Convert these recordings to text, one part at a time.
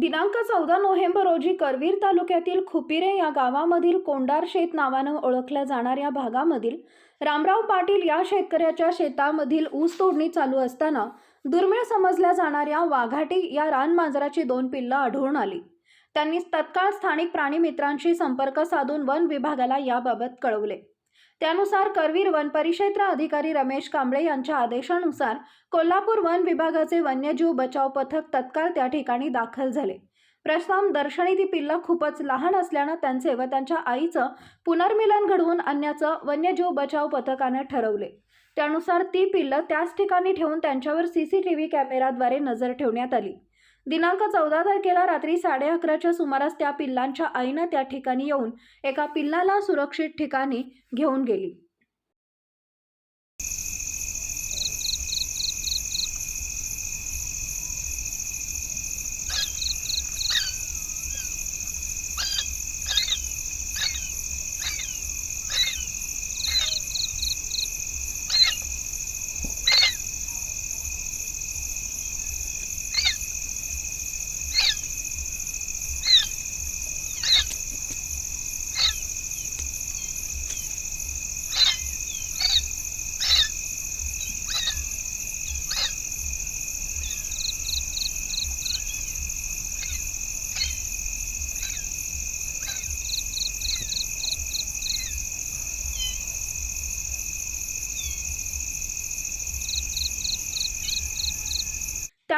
दिनांक चौदा नोव्हेंबर रोजी करवीर तालुक्यातील खुपिरे या गावामधील कोंडार शेत नावानं ओळखल्या जाणाऱ्या भागामधील रामराव पाटील या शेतकऱ्याच्या शेतामधील ऊस तोडणी चालू असताना दुर्मिळ समजल्या जाणाऱ्या वाघाटी या रानमांजराची दोन पिल्लं आढळून आली. त्यांनी तत्काळ स्थानिक प्राणीमित्रांशी संपर्क साधून वन विभागाला याबाबत कळवले. त्यानुसार करवीर वन परिक्षेत्र अधिकारी रमेश कांबळे यांच्या आदेशानुसार कोल्हापूर वन विभागाचे वन्यजीव बचाव पथक तत्काळ त्या ठिकाणी दाखल झाले. प्रश्नाम दर्शनी ती पिल्लं खूपच लहान असल्यानं त्यांचे व त्यांच्या आईचं पुनर्मिलन घडवून आणण्याचं वन्यजीव बचाव पथकानं ठरवले. त्यानुसार ती पिल्लं त्याच ठिकाणी ठेवून त्यांच्यावर सी सी टी व्ही कॅमेराद्वारे नजर ठेवण्यात आली. दिनांक चौदा तारखेला रात्री साडे अकराच्या सुमारास त्या पिल्लांच्या आईनं त्या ठिकाणी येऊन एका पिल्लाला सुरक्षित ठिकाणी घेऊन गेली.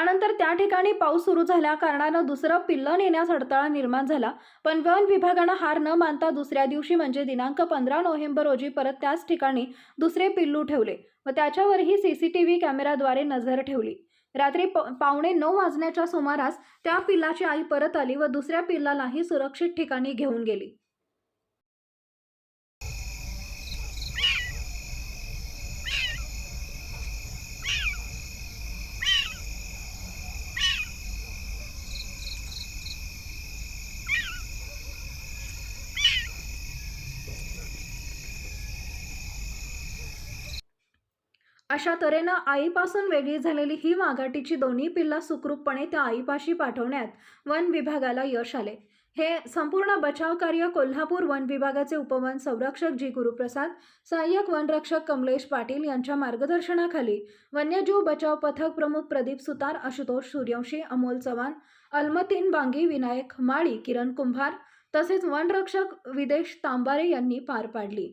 त्यानंतर त्या ठिकाणी पाऊस सुरू झाल्या कारणानं दुसरं पिल्लं नेण्यास अडथळा निर्माण झाला. पण वन विभागानं हार न मानता दुसऱ्या दिवशी म्हणजे दिनांक पंधरा नोव्हेंबर रोजी परत त्याच ठिकाणी दुसरे पिल्लू ठेवले व त्याच्यावरही सी सी टी व्ही कॅमेराद्वारे नजर ठेवली. रात्री प पावणे नऊ वाजण्याच्या सुमारास त्या पिल्लाची आई परत आली व दुसऱ्या पिल्लालाही सुरक्षित ठिकाणी घेऊन गेली. अशा तऱ्हेनं आईपासून वेगळी झालेली ही वाघाटीची दोन्ही पिल्ला सुखरूपपणे त्या आईपाशी पाठवण्यात वन विभागाला यश आले. हे संपूर्ण बचाव कार्य कोल्हापूर वन विभागाचे उपवन संरक्षक जी गुरुप्रसाद सहाय्यक वनरक्षक कमलेश पाटील यांच्या मार्गदर्शनाखाली वन्यजीव बचाव पथक प्रमुख प्रदीप सुतार आशुतोष सूर्यवंशी अमोल चव्हाण अलमतीन बांगी विनायक माळी किरण कुंभार तसेच वनरक्षक विदेश तांबारे यांनी पार पाडली.